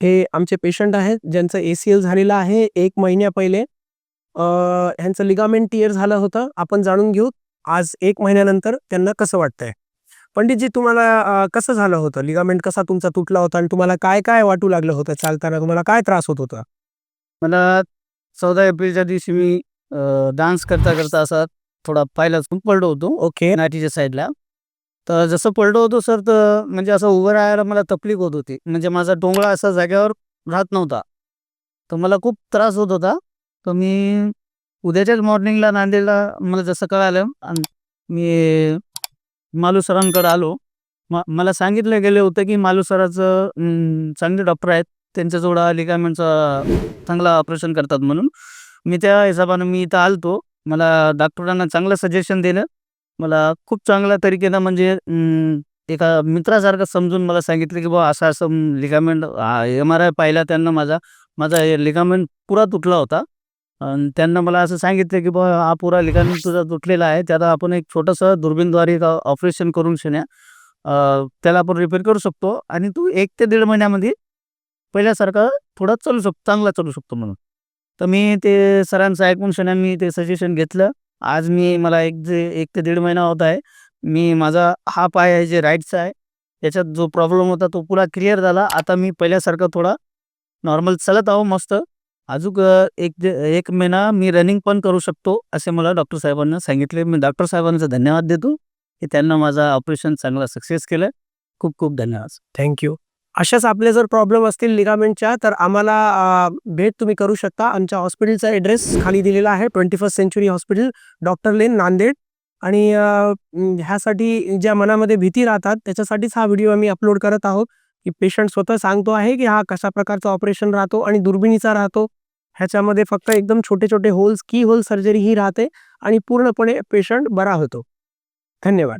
हे आमचे पेशंट आहेत ज्यांचं एसीएल झालेलं आहे एक महिन्या पहिले. ह्यांचं लिगामेंट टियर झालं होतं. आपण जाणून घेऊ आज एक महिन्यानंतर त्यांना कसं वाटतंय? पंडितजी तुम्हाला कसं झालं होतं? लिगामेंट कसा तुमचा तुटला होता आणि तुम्हाला काय काय वाटू लागलं होतं चालताना? तुम्हाला काय त्रास होत होता? मला चौदा एप्रिलच्या दिवशी मी डान्स करता करता असा थोडा पाहिला पडलो होतो. ओके. नाटीच्या साईडला तर जसं पडलो होतो सर तर म्हणजे असं उभं राहायला मला तकलीफ होत होती. म्हणजे माझा डोंगळा असा जागेवर राहत नव्हता. तर मला खूप त्रास होत होता. तर मी उद्याच्याच मॉर्निंगला नांदेडला मला जसं कळालं आणि मी मालू सरांकडे आलो. म मला सांगितलं गेलं होतं की मालू सराचं चांगले डॉक्टर आहेत. त्यांच्याजवळ लिगामेंटचं चांगला ऑपरेशन करतात म्हणून. मी त्या हिशोबानं मी इथं आलतो. मला डॉक्टरांना चांगलं सजेशन दिलं. मला खूप चांगल्या तरीकेनं म्हणजे एका मित्रासारखं समजून मला सांगितलं की बाबा असं असं लिगामेंट एम आर आय पाहिला त्यांना माझा माझा लिगामेंट पुरा तुटला होता. आणि त्यांना मला असं सांगितलं की बाबा हा पुरा लिगामेंट तुझा तुटलेला आहे त्याला आपण एक छोटंसं दुर्बीनद्वारे एक ऑपरेशन करून शन्या त्याला आपण रिपेअर करू शकतो आणि तू एक ते दीड महिन्यामध्ये पहिल्यासारखं थोडा चालू शकतो चांगला चालू शकतो म्हणून. तर मी ते सरांचं ऐकून शन्या मी ते सजेशन घेतलं. आज मी मला एक जे एक ते दीड महिना होत आहे. मी माझा हा पाय आहे जे राईटचा आहे त्याच्यात जो प्रॉब्लेम होता तो पुरा क्लिअर झाला. आता मी पहिल्यासारखं थोडा नॉर्मल चालत आहो मस्त. अजूक अ, एक दे एक महिना मी रनिंग पण करू शकतो असे मला डॉक्टर साहेबांना सांगितले. मी डॉक्टर साहेबांचा धन्यवाद देतो की त्यांना माझा ऑपरेशन चांगला सक्सेस केलं. खूप खूप धन्यवाद. थँक्यू अशाच आपले जर प्रॉब्लेम असतील लिगामेंटच्या तर आम्हाला भेट तुम्ही करू शकता. आमच्या हॉस्पिटलचा ॲड्रेस खाली दिलेला आहे. Twenty first century hospital doctor lane Nanded. आणि ह्यासाठी ज्या मनामध्ये भीती राहतात त्याच्यासाठीच हा व्हिडिओ आम्ही अपलोड करत आहोत. की पेशंट स्वतः सांगतो आहे की हा कशा प्रकारचा ऑपरेशन राहतो आणि दुर्बिणीचा राहतो. ह्याच्यामध्ये फक्त एकदम छोटे छोटे होल्स की होल सर्जरी ही राहते आणि पूर्णपणे पेशंट बरा होतो. धन्यवाद.